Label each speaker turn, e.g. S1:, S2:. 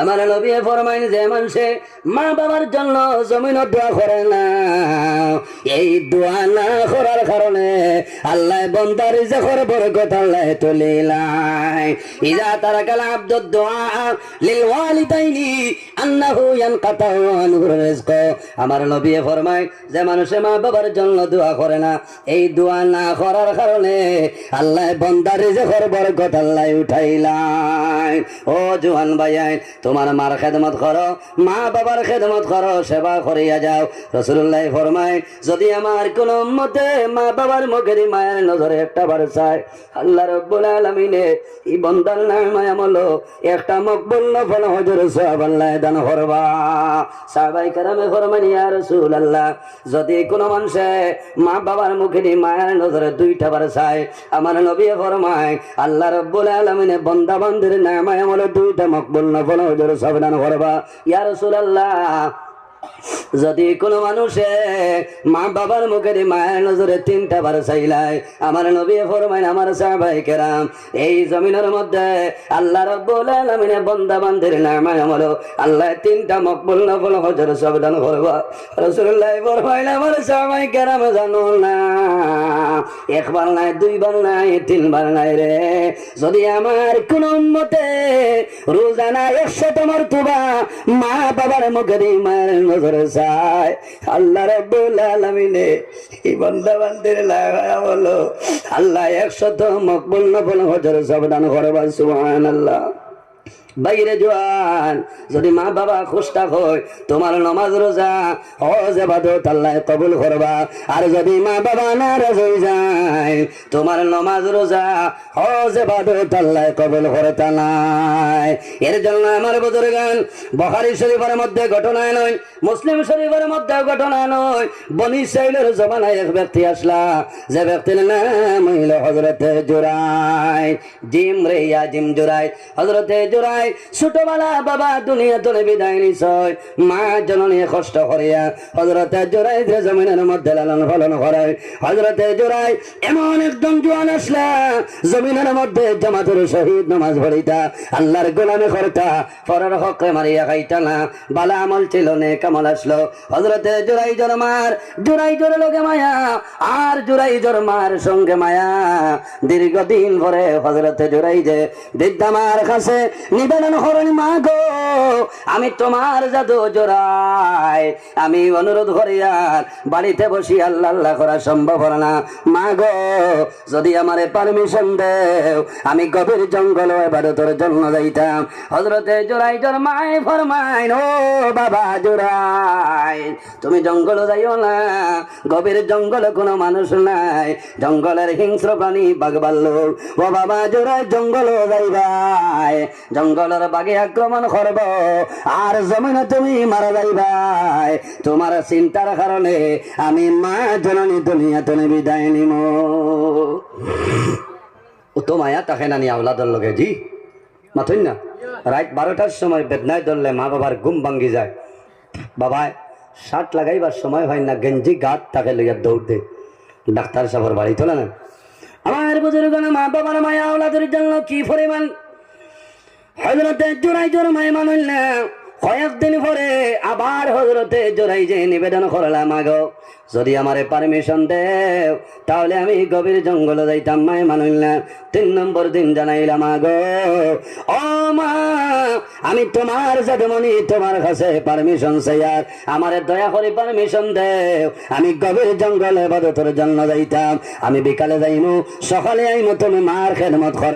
S1: আমার নবী ফরমাইন যে মানুষে মা বাবার জন্য জমিন দোয়া করে না। এই দোয়া না করার কারণে আল্লাহ বন্দার জখর বরকত আল্লাহ তুলিলাই ইজা তারা কালা আব্দ দোয়া লিল ওয়ালিদাইনি আমার নবী ফরমায়, যে মানুষে মা বাবার জন্য দোয়া করে না, এই দোয়া না করার কারণে আল্লাহ বন্দার জখর বরকত আল্লাহ উঠাইলাই ও জুহান ভাইয়াই তোমার মার খেদমত করো, মা বাবার খেদমত করো, সেবা করিয়া যাও। রসুল্লাহ ফরমায়, যদি আমার কোন মতে মা বাবার মুখের মায়ের নজরে একটা বার চায়, আল্লাহ রব্বুল আলমিনে ই বন্দার নাম আমলো একটা মকবুল নফল হজর সব আল্লাহ দান আল্লাহ যদি কোন মানুষে মা বাবার মুখে মায়ের নজরে দুইটা বার চায়, আমার নবী ফরমায়, আল্লাহ রব্বুল আলমিনে বন্দা বন্দির নামায় আমার দুইটা মকবুল নফল সবদান সব দান করবা। ইয়া রসুল আল্লাহ যদি কোনো মানুষে মা বাবার মুখের মায়ের নজরে তিনটা বার চাইলাই আমার নবী ফরমাইন, আমার সাহাবাই কেরাম, এই জমিনের মধ্যে আল্লাহ রব্বুল আলামিনে বন্দা বান্দির নামায় আমল। আল্লাহ তিনটা মকবুল নফল হজর সাবধান করবা। রাসূলুল্লাহ ফরমাইন, আমার সাহাবাই কেরাম জানো না একবার নাই দুইবার নাই তিনবার নাই রে। যদি আমার কোন উম্মতে রোজানা একশো তোমার তুবা মা বাবার মুখের মায়ের নজরে চায় আল্লাহ রব্বুল আলামিনে এই বান্দা বান্দির লাগায়া বলো, আল্লাহ একশত মকবুল নফল হজর সাবধান করবা সুবহানাল্লাহ। বাইরে জোয়ান, যদি মা বাবা খুশটা হয়, তোমার নমাজ রোজা, হজ, এবাদত আল্লাহ কবুল করবা। আর যদি মা বাবা নারাজ হয়ে যায়, তোমার নমাজ রোজা, হজ, এবাদত আল্লাহ কবুল করতা নাই। এর জন্য আমার বুজুর্গান, বখারি শরীফের মধ্যে ঘটনায় নয়, মুসলিম শরীফের মধ্যে ঘটনা নয়, বনি সাইলের জমানায় এক ব্যক্তি আসলা, যে ব্যক্তির নাম হইল হজরতে জোড়াই জিম রে ইয়া জিম জোড়াই হজরতে জোড়াই ছোটবেলা বাবা দুনিয়া তোলে বিদায় নিছয়, মা জননী কষ্ট করিয়া হজরতে জোড়াই জমিনের মধ্যে লালন হজরতে জোড়াই এমন একজন জোয়ান আসলা, জমিনের মধ্যে শহীদ নামাজ পড়িতা, আল্লাহর গোলামে হকে মারিয়া খাইতা না বালা আমল ছিল নে কামল আসলো। হজরতে জোড়াই জোড়াই লোকে মায়া, আর জোড়াই জোর সঙ্গে মায়া। দীর্ঘদিন পরে হজরতে জোড়াই যে কাছে করেন মা গো আমি তোমার জাদু জোড়াই। আমি অনুরোধ করি আর বাড়িতে বসি আল্লাহ আল্লাহ করা সম্ভব না। মা গো, যদি আমারে পারমিশন দেও, আমি গভীর জঙ্গল এবাদতের জন্য যাইতাম। হজরতে জোড়াই জোর মায় ফরমাইন, ও বাবা জোড়াই তুমি জঙ্গল যাইও না। গভীর জঙ্গলে কোনো মানুষ নাই। জঙ্গলের হিংস্র প্রাণী বাঘ ভাল্লুক ও বাবা জোড়াই জঙ্গল যাইবাই। জঙ্গলের বাঘে আক্রমণ করব। আর জমিনে তুমি মারা যাইবাই তোমার চিন্তার কারণে আমি মা জননী দুনিয়া তুমি বিদায় নিম। তো মায়া তাকে নানি আওলাদর লগে জি। মাথুন না রাত বারোটার সময় বেদনায় ধরলে মা বাবার ঘুম ভাঙ্গি যায়। বাবায় শার্ট লাগাইবার সময় হয় না, গেঞ্জি গাত তাকে লইয়া দৌড় দে। ডাক্তার সাহেবের বাড়ি তোলে না আমার বুজুর্গ মা বাবার মায়া আওলাদের জন্য কি পরিমাণ হজরতে জোড়াই জোর মায় মানুষ না, কয়েকদিন পরে আবার হজরতে জোড়াই যে নিবেদন করলাম, আগো। যদি আমারে পারমিশন দেও, তাহলে আমি গভীর জঙ্গলে যাইতাম মানুষ না। তিন নম্বর দিন জানাইলাম, আগো। ও মা, আমি তোমার যাদমণি তোমার কাছে পারমিশন চাইয়ার আমারে দয়া করে পারমিশন দেও। আমি গভীর জঙ্গলে বাদতর জন্য যাইতাম। আমি বিকালে যাইমু, সকালে আইমু, তুমি মার খেদমত কর।